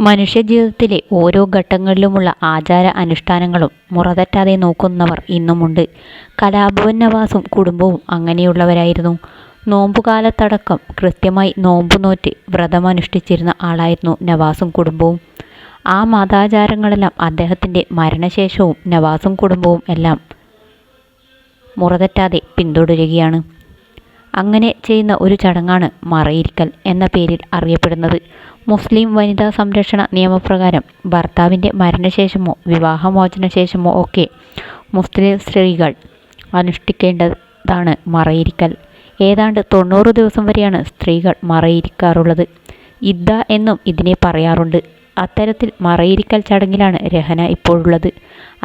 മനുഷ്യജീവിതത്തിലെ ഓരോ ഘട്ടങ്ങളിലുമുള്ള ആചാര അനുഷ്ഠാനങ്ങളും മുറതെറ്റാതെ നോക്കുന്നവർ ഇന്നുമുണ്ട്. കലാഭവൻ നവാസും കുടുംബവും അങ്ങനെയുള്ളവരായിരുന്നു. നോമ്പുകാലത്തടക്കം കൃത്യമായി നോമ്പുനോറ്റ് വ്രതമനുഷ്ഠിച്ചിരുന്ന ആളായിരുന്നു നവാസും കുടുംബവും. ആ മതാചാരങ്ങളെല്ലാം അദ്ദേഹത്തിന്റെ മരണശേഷവും നവാസും കുടുംബവും എല്ലാം മുറതെറ്റാതെ പിന്തുടരുകയാണ്. അങ്ങനെ ചെയ്യുന്ന ഒരു ചടങ്ങാണ് മറയിരിക്കൽ എന്ന പേരിൽ അറിയപ്പെടുന്നത്. മുസ്ലിം വനിതാ സംരക്ഷണ നിയമപ്രകാരം ഭർത്താവിന്റെ മരണശേഷമോ വിവാഹമോചനശേഷമോ ഒക്കെ മുസ്ലിം സ്ത്രീകൾ അനുഷ്ഠിക്കേണ്ടതാണ് മറയിരിക്കൽ. ഏതാണ്ട് തൊണ്ണൂറ് ദിവസം വരെയാണ് സ്ത്രീകൾ മറയിരിക്കാറുള്ളത്. ഇദ്ദ എന്നും ഇതിനെ പറയാറുണ്ട്. അത്തരത്തിൽ മറയിരിക്കൽ ചടങ്ങിലാണ് രഹന ഇപ്പോഴുള്ളത്.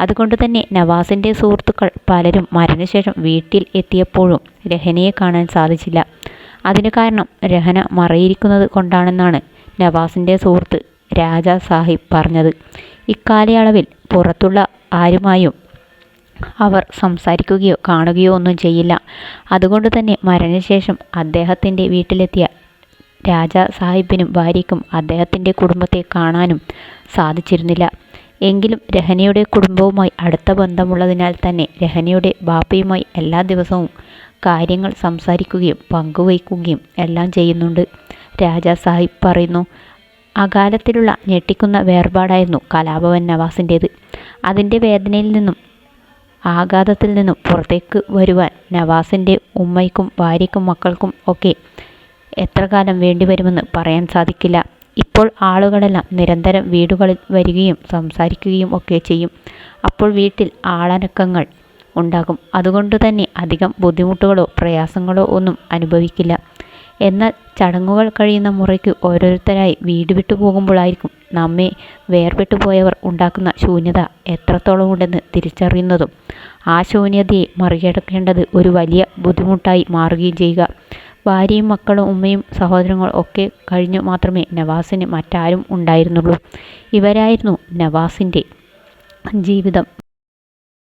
അതുകൊണ്ട് തന്നെ നവാസിന്റെ സുഹൃത്തുക്കൾ പലരും മരണശേഷം വീട്ടിൽ എത്തിയപ്പോഴും രഹനയെ കാണാൻ സാധിച്ചില്ല. അതിനു കാരണം രഹന മറയിരിക്കുന്നത് കൊണ്ടാണെന്നാണ് നവാസിന്റെ സുഹൃത്ത് രാജ സാഹിബ് പറഞ്ഞത്. ഇക്കാലയളവിൽ പുറത്തുള്ള ആരുമായും അവർ സംസാരിക്കുകയോ കാണുകയോ ഒന്നും ചെയ്യില്ല. അതുകൊണ്ട് തന്നെ മരണശേഷം അദ്ദേഹത്തിന്റെ വീട്ടിലെത്തിയ രാജ സാഹിബിനും ഭാര്യയ്ക്കും അദ്ദേഹത്തിന്റെ കുടുംബത്തെ കാണാനും സാധിച്ചിരുന്നില്ല. എങ്കിലും രഹനയുടെ കുടുംബവുമായി അടുത്ത ബന്ധമുള്ളതിനാൽ തന്നെ രഹനയുടെ ബാപ്പയുമായി എല്ലാ ദിവസവും കാര്യങ്ങൾ സംസാരിക്കുകയും പങ്കുവയ്ക്കുകയും എല്ലാം ചെയ്യുന്നുണ്ട്. രാജാ സാഹിബ് പറയുന്നു. അകാലത്തിലുള്ള ഞെട്ടിക്കുന്ന വേർപാടായിരുന്നു കലാഭവൻ നവാസിന്റേത് അതിന്റെ വേദനയിൽ നിന്നും ആഘാതത്തിൽ നിന്നും പുറത്തേക്ക് വരുവാൻ നവാസിന്റെ ഉമ്മയ്ക്കും ഭാര്യയ്ക്കും മക്കൾക്കും ഒക്കെ എത്രകാലം വേണ്ടിവരുമെന്ന് പറയാൻ സാധിക്കില്ല. ഇപ്പോൾ ആളുകളെല്ലാം നിരന്തരം വീടുകളിൽ വരികയും സംസാരിക്കുകയും ഒക്കെ ചെയ്യും. അപ്പോൾ വീട്ടിൽ ആളനക്കങ്ങൾ ഉണ്ടാകും. അതുകൊണ്ട് തന്നെ അധികം ബുദ്ധിമുട്ടുകളോ പ്രയാസങ്ങളോ ഒന്നും അനുഭവിക്കില്ല. എന്നാൽ ചടങ്ങുകൾ കഴിയുന്ന മുറയ്ക്ക് ഓരോരുത്തരായി വീട് വിട്ടു പോകുമ്പോഴായിരിക്കും നമ്മെ വേർപെട്ടു പോയവർ ഉണ്ടാക്കുന്ന ശൂന്യത എത്രത്തോളം ഉണ്ടെന്ന് തിരിച്ചറിയുന്നതും ആ ശൂന്യതയെ മറികടക്കേണ്ടത് ഒരു വലിയ ബുദ്ധിമുട്ടായി മാറുകയും ചെയ്യുക. ഭാര്യയും മക്കളും ഉമ്മയും സഹോദരങ്ങളും ഒക്കെ കഴിഞ്ഞു മാത്രമേ നവാസിന് മറ്റാരും ഉണ്ടായിരുന്നുള്ളൂ. ഇവരായിരുന്നു നവാസിന്റെ ജീവിതം.